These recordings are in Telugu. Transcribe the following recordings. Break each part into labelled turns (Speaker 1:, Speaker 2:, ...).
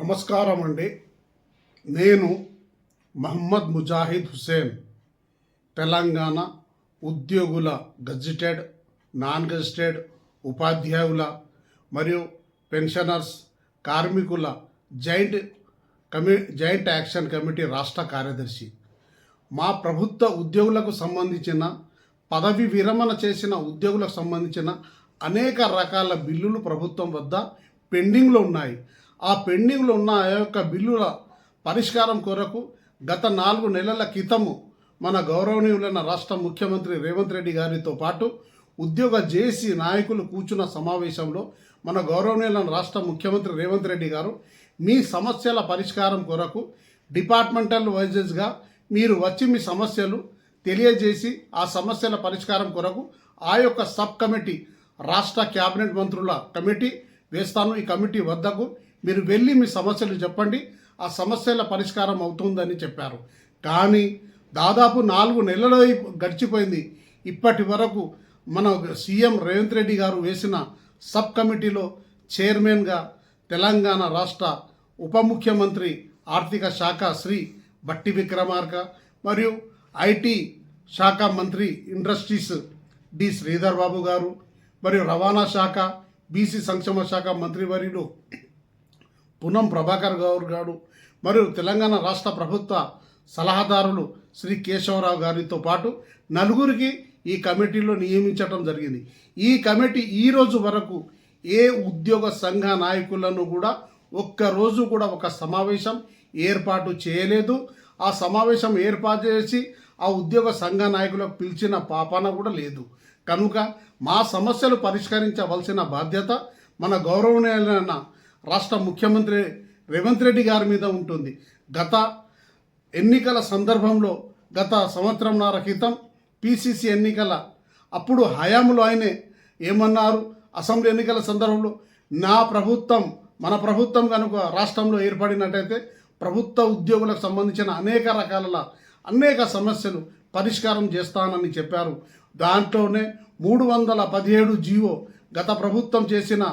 Speaker 1: నమస్కారం అండి. నేను మహమ్మద్ ముజాహిద్ హుసేన్ తెలంగాణ ఉద్యోగుల గజిటెడ్ నాన్ గజిటెడ్ ఉపాధ్యాయుల మరియు పెన్షనర్స్ కార్మికుల జాయింట్ కమి జాయింట్ యాక్షన్ కమిటీ రాష్ట్ర కార్యదర్శి. మా ప్రభుత్వ ఉద్యోగులకు సంబంధించిన పదవి విరమణ చేసిన ఉద్యోగులకు సంబంధించిన అనేక రకాల బిల్లులు ప్రభుత్వం వద్ద పెండింగ్లో ఉన్నాయి. ఆ పెండింగ్లో ఉన్న ఆ యొక్క బిల్లుల పరిష్కారం కొరకు గత నాలుగు నెలల క్రితము మన గౌరవనీయులైన రాష్ట్ర ముఖ్యమంత్రి రేవంత్ రెడ్డి గారితో పాటు ఉద్యోగ జేసీ నాయకులు కూర్చున్న సమావేశంలో మన గౌరవనీయులైన రాష్ట్ర ముఖ్యమంత్రి రేవంత్ రెడ్డి గారు మీ సమస్యల పరిష్కారం కొరకు డిపార్ట్మెంటల్ వైజెస్గా మీరు వచ్చి మీ సమస్యలు తెలియజేసి ఆ సమస్యల పరిష్కారం కొరకు ఆ యొక్క సబ్ కమిటీ రాష్ట్ర క్యాబినెట్ మంత్రుల కమిటీ వేస్తాను. ఈ కమిటీ వద్దకు మీరు వెళ్ళి మీ సమస్యలు చెప్పండి ఆ సమస్యల పరిష్కారం అవుతుందని చెప్పారు. కానీ దాదాపు నాలుగు నెలలు గడిచిపోయింది. ఇప్పటి వరకు మన సీఎం రేవంత్ రెడ్డి గారు వేసిన సబ్ కమిటీలో చైర్మన్గా తెలంగాణ రాష్ట్ర ఉప ముఖ్యమంత్రి ఆర్థిక శాఖ శ్రీ బట్టి విక్రమార్క మరియు ఐటీ శాఖ మంత్రి ఇండస్ట్రీస్ డి శ్రీధర్ బాబు గారు మరియు రవాణా శాఖ బీసీ సంక్షేమ శాఖ మంత్రివర్యులు పునం ప్రభాకర్ గౌర్ గారు మరియు తెలంగాణ రాష్ట్ర ప్రభుత్వ సలహాదారులు శ్రీ కేశవరావు గారితో పాటు నలుగురికి ఈ కమిటీలో నియమించడం జరిగింది. ఈ కమిటీ ఈ రోజు వరకు ఏ ఉద్యోగ సంఘ నాయకులను కూడా ఒక్కరోజు కూడా ఒక సమావేశం ఏర్పాటు చేయలేదు. ఆ సమావేశం ఏర్పాటు చేసి ఆ ఉద్యోగ సంఘ నాయకులకు పిలిచిన పాపన కూడా లేదు. కనుక మా సమస్యలు పరిష్కరించవలసిన బాధ్యత మన గౌరవనీయులైన రాష్ట్ర ముఖ్యమంత్రి రేవంత్ రెడ్డి గారి మీద ఉంటుంది. గత ఎన్నికల సందర్భంలో గత సంవత్సరంన్నర క్రితం పిసిసి ఎన్నికల అప్పుడు హయాంలో ఆయనే ఏమన్నారు? అసెంబ్లీ ఎన్నికల సందర్భంలో నా ప్రభుత్వం మన ప్రభుత్వం కనుక రాష్ట్రంలో ఏర్పడినట్టయితే ప్రభుత్వ ఉద్యోగులకు సంబంధించిన అనేక రకాల అనేక సమస్యలు పరిష్కారం చేస్తానని చెప్పారు. దాంట్లోనే మూడు వందల పదిహేడు జీవో గత ప్రభుత్వం చేసిన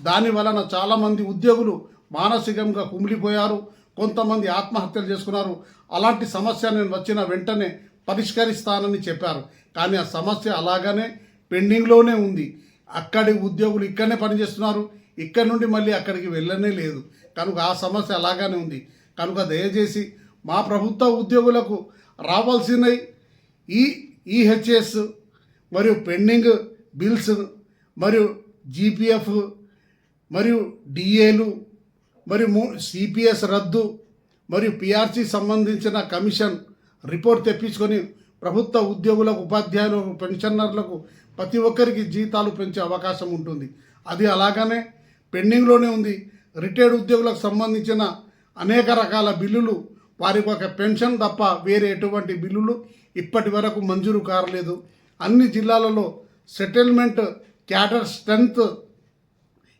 Speaker 1: దాని వలన చాలామంది ఉద్యోగులు మానసికంగా కుమిలిపోయారు కొంతమంది ఆత్మహత్యలు చేసుకున్నారు. అలాంటి సమస్య నేను వచ్చిన వెంటనే పరిష్కరిస్తానని చెప్పారు. కానీ ఆ సమస్య అలాగనే పెండింగ్లోనే ఉంది. అక్కడి ఉద్యోగులు ఇక్కడనే పనిచేస్తున్నారు. ఇక్కడ నుండి మళ్ళీ అక్కడికి వెళ్ళనే లేదు. కనుక ఆ సమస్య అలాగానే ఉంది. కనుక దయచేసి మా ప్రభుత్వ ఉద్యోగులకు రావాల్సినవి ఈ ఈహెచ్ఎస్ మరియు పెండింగ్ బిల్స్ మరియు జీపీఎఫ్ మరియు డిఏలు మరియు సిపిఎస్ రద్దు మరియు పిఆర్సీ సంబంధించిన కమిషన్ రిపోర్ట్ తెప్పించుకొని ప్రభుత్వ ఉద్యోగులకు ఉపాధ్యాయులకు పెన్షనర్లకు ప్రతి ఒక్కరికి జీతాలు పెంచే అవకాశం ఉంటుంది. అది అలాగనే పెండింగ్లోనే ఉంది. రిటైర్డ్ ఉద్యోగులకు సంబంధించిన అనేక రకాల బిల్లులు వారికి ఒక పెన్షన్ తప్ప వేరే ఎటువంటి బిల్లులు ఇప్పటి వరకు మంజూరు కారలేదు. అన్ని జిల్లాలలో సెటిల్మెంట్ క్యాడర్ స్ట్రెంత్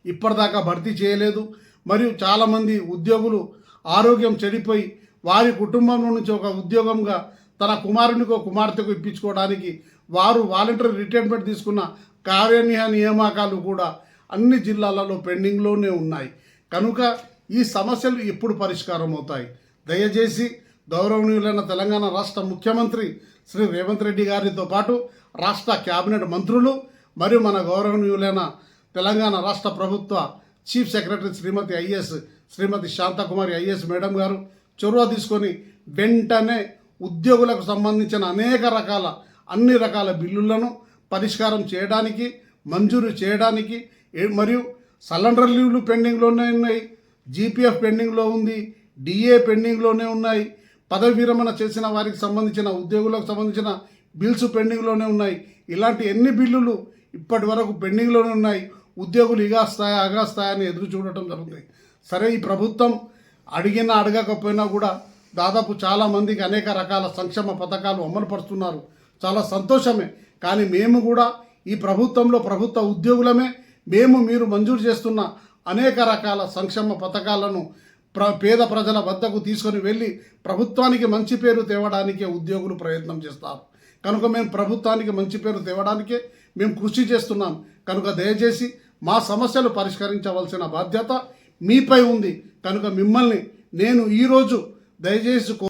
Speaker 1: ఇప్పటిదాకా భర్తీ చేయలేదు. మరియు చాలామంది ఉద్యోగులు ఆరోగ్యం చెడిపోయి వారి కుటుంబంలో నుంచి ఒక ఉద్యోగంగా తన కుమారునికో కుమార్తెకు ఇప్పించుకోవడానికి వారు వాలంటరీ రిటైర్మెంట్ తీసుకున్న కార్యనిహ నియామకాలు కూడా అన్ని జిల్లాలలో పెండింగ్లోనే ఉన్నాయి. కనుక ఈ సమస్యలు ఎప్పుడు పరిష్కారం అవుతాయి. దయచేసి గౌరవనీయులైన తెలంగాణ రాష్ట్ర ముఖ్యమంత్రి శ్రీ రేవంత్ రెడ్డి గారితో పాటు రాష్ట్ర కేబినెట్ మంత్రులు మరియు మన గౌరవనీయులైన తెలంగాణ రాష్ట్ర ప్రభుత్వ chief secretary Shrimati IAS Shrimati Shantakumari IAS madam గారు చొరవ తీసుకొని వెంటనే ఉద్యోగులకు సంబంధించిన అనేక రకాల అన్ని రకాల బిల్లులను పరిష్కారం చేయడానికి మంజూరు చేయడానికి ఏ- మరియు సలండర్ లీవ్లు పెండింగ్లోనే ఉన్నాయి జీపీఎఫ్ పెండింగ్లో ఉంది డిఏ పెండింగ్లోనే ఉన్నాయి పదవి విరమణ చేసిన వారికి సంబంధించిన ఉద్యోగులకు సంబంధించిన బిల్స్ పెండింగ్లోనే ఉన్నాయి. ఇలాంటి ఎన్ని బిల్లులు ఇప్పటి వరకు పెండింగ్లోనే ఉన్నాయి? ఉద్యోగులు ఇగాస్తాయా అగాస్తాయా అని ఎదురు చూడటం జరుగుతుంది సరే ఈ ప్రభుత్వం అడిగినా అడగకపోయినా కూడా దాదాపు చాలామందికి అనేక రకాల సంక్షేమ పథకాలు అమలుపరుస్తున్నారు చాలా సంతోషమే. కానీ మేము కూడా ఈ ప్రభుత్వంలో ప్రభుత్వ ఉద్యోగులమే. మేము మీరు మంజూరు చేస్తున్న అనేక రకాల సంక్షేమ పథకాలను ప్ర పేద ప్రజల వద్దకు తీసుకొని వెళ్ళి ప్రభుత్వానికి మంచి పేరు తేవడానికే ఉద్యోగులు ప్రయత్నం చేస్తారు. కనుక మేము ప్రభుత్వానికి మంచి పేరు తేవడానికే మేము కృషి చేస్తున్నాం. కనుక దయచేసి మా సమస్యలు పరిష్కరించవలసిన బాధ్యత మీపై ఉంది. కనుక మిమ్మల్ని నేను ఈరోజు దయచేసి కో-